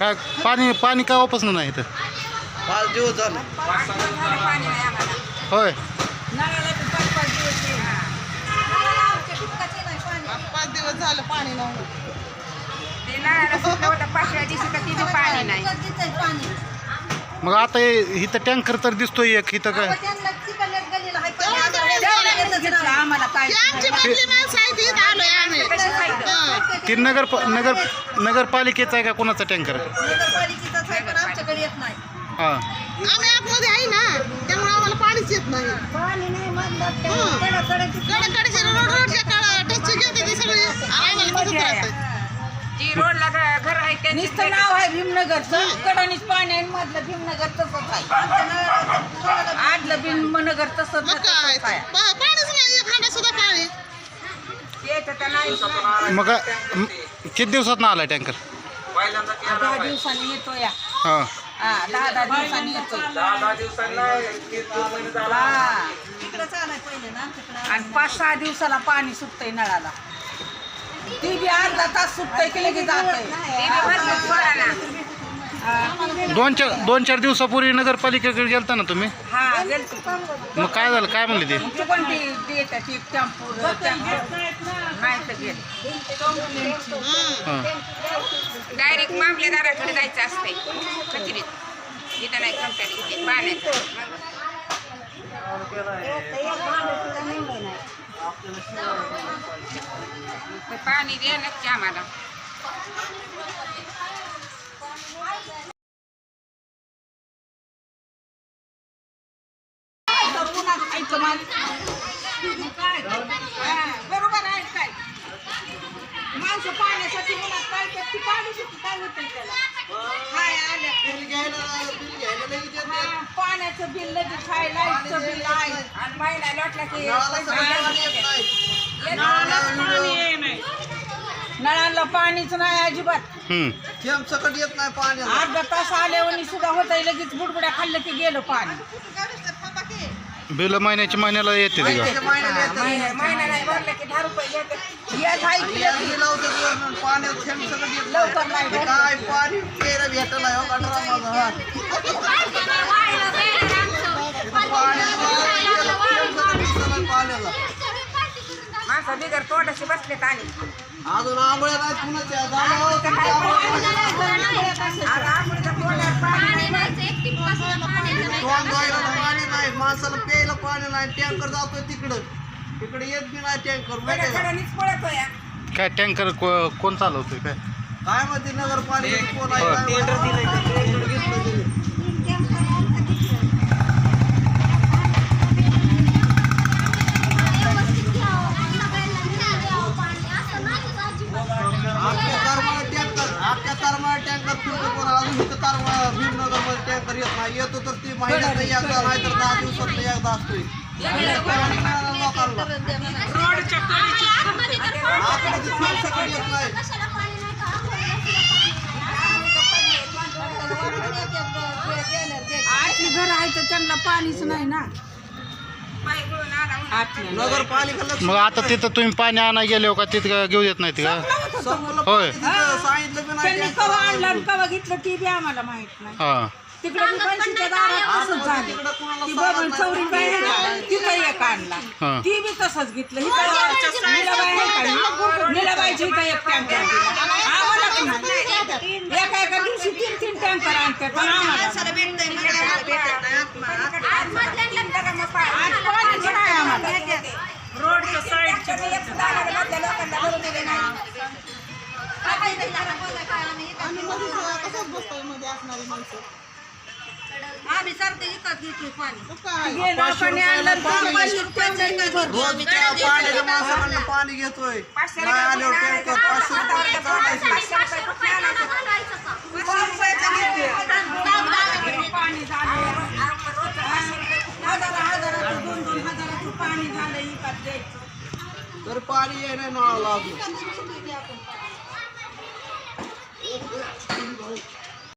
काय पाणी पाणी का वापस नाही इथं? पाच दिवस झाले. पाणी नाही आम्हाला होय. नळाला पाच पाच दिवस येईल. पाच दिवस झालं पाणी नव्हतं ते नळाला सुद्धा होतं पाचव्या दिवशी तर तिथे पाणी नाही मग आता हे- इथं टँकर तर दिसतोय एक इथं काय आम्हाला काय ती नगर नगर नगरपालिकेचा आहे का कोणाचा टँकर आमच्याकडे येत नाही. हां. आम्ही आतमध्ये आहे ना त्यामुळे आम्हाला पाणीच येत नाही. पाणी नाही म्हणलं कडेकडेचे रोड रोडच्या काळा टच घेते ते सगळे आणि आम्हाला तसंच राहतंय. जी रोडला घ- घर आहे त्यांची नुसतं नाव आहे भीमनगरचं. कडणीच पाणी आहे मधलं भीमनगर तसंच आहे. भीमनगर तसंच आहे. पाणीच नाही सुद्धा मग म- किती दिवसात ना आला टँकर दहा दिवसांनी येतो या. हाँ. हा दहा दहा दिवसांनी येतो. हा. तिकडं चालाय पहिले ना तिकडं आणि पाच सहा दिवसाला पाणी सुटतंय नळाला. ती बी अर्धा तास सुटतंय की लगेच जातंय. दोन चार दोन चार दिवसापूर्वी नगरपालिकेकडे गेलता ना तुम्ही? हा मग काय झालं? काय म्हणले ते? ती पण ती देतात ती टेम्पो नाही तर गेले हां डायरेक्ट मामलेदाराकडे जायचं असतंय कचेरीत इथं नाही कंप्लेंट घेते पाण्याचं ते पाणी दे नक्की आम्हाला ऐकलं मग काय हा, बरोबर आहे काय माणसं पाण्यासाठी काय तर ती पाणी किती काय होतं त्याला? हाय आल्या हा, पाण्याचं बिल लगेच आहे लाईटचं बिल आहे आणि लोटला की नळाला पाणीच नाही अजिबात. हम्म. थेंब सकट येत नाही पाणी अर्धा तास आल्यावर सुद्धा होत लगेच बुडबुड्या खाल्लं की गेलं पाणी. बिल महिन्याच्या महिन्याला येते ते का. काय पाणी पेर भेटला हो माझा पाण्याला माणसं बिगर तोंडाशी बसलेत आणि. अजून आंबळ्या नाही पुन्हा त्या झालं तुमच्या आंबळ्या. आता आपण तर तोंडात पाणी नाही. तोंड माणसाला प्यायला पाणी नाही टँकर जातोय तिकडं तिकडे येत बी नाही टँकर माहिती आहे का? काय टँकर को- कोण चालवतोय काय काय माहिती नगरपालिका कोण आहे होय. काय माहिती? तारमाळा भीमनगरमध्ये टँकर येत नाही. येतो तर ती महिन्यात एकदा नाही तर दहा दिवसात एकदा असतोय. येत नाही आठली घर आहे. तर त्यांना पाणीच नाही ना पाय गळून आला म्हणून. आठल्या नगरपालिका लक्ष मग आता तिथं तुम्ही पाणी आणा गेले हो का? तिथं का घेऊ देत नाही का? होय. त्यांनी कवा आणलं आणि कवा घेतलं ती बी आम्हाला माहीत नाही. हां. तिकडे पैशाच्या दारात तसंच झालं. ती बबन चौरी बाई आहे? तिथं एक आणला. हा. ती बी तसंच घेतलं. हिथं नीलाबाई आहे का? नीलाबाईची इथं एक टँकर दिला आम्हालाच नाही एका एका दिवशी तीन तीन टँकर आणतात पण नाही. आज नाही आम्हाला. रोडच्या साईडच्या आम्ही सारखं विकत घेतोय पाणी पाणी आणलं पाचशे रुपये भरतो. रोज त्या पाण्याच्या माणसाकडनं पाणी घेतोय नाही आल्यावर टँकर पाचशे रुपये तर पाणी येणे नळाला अजून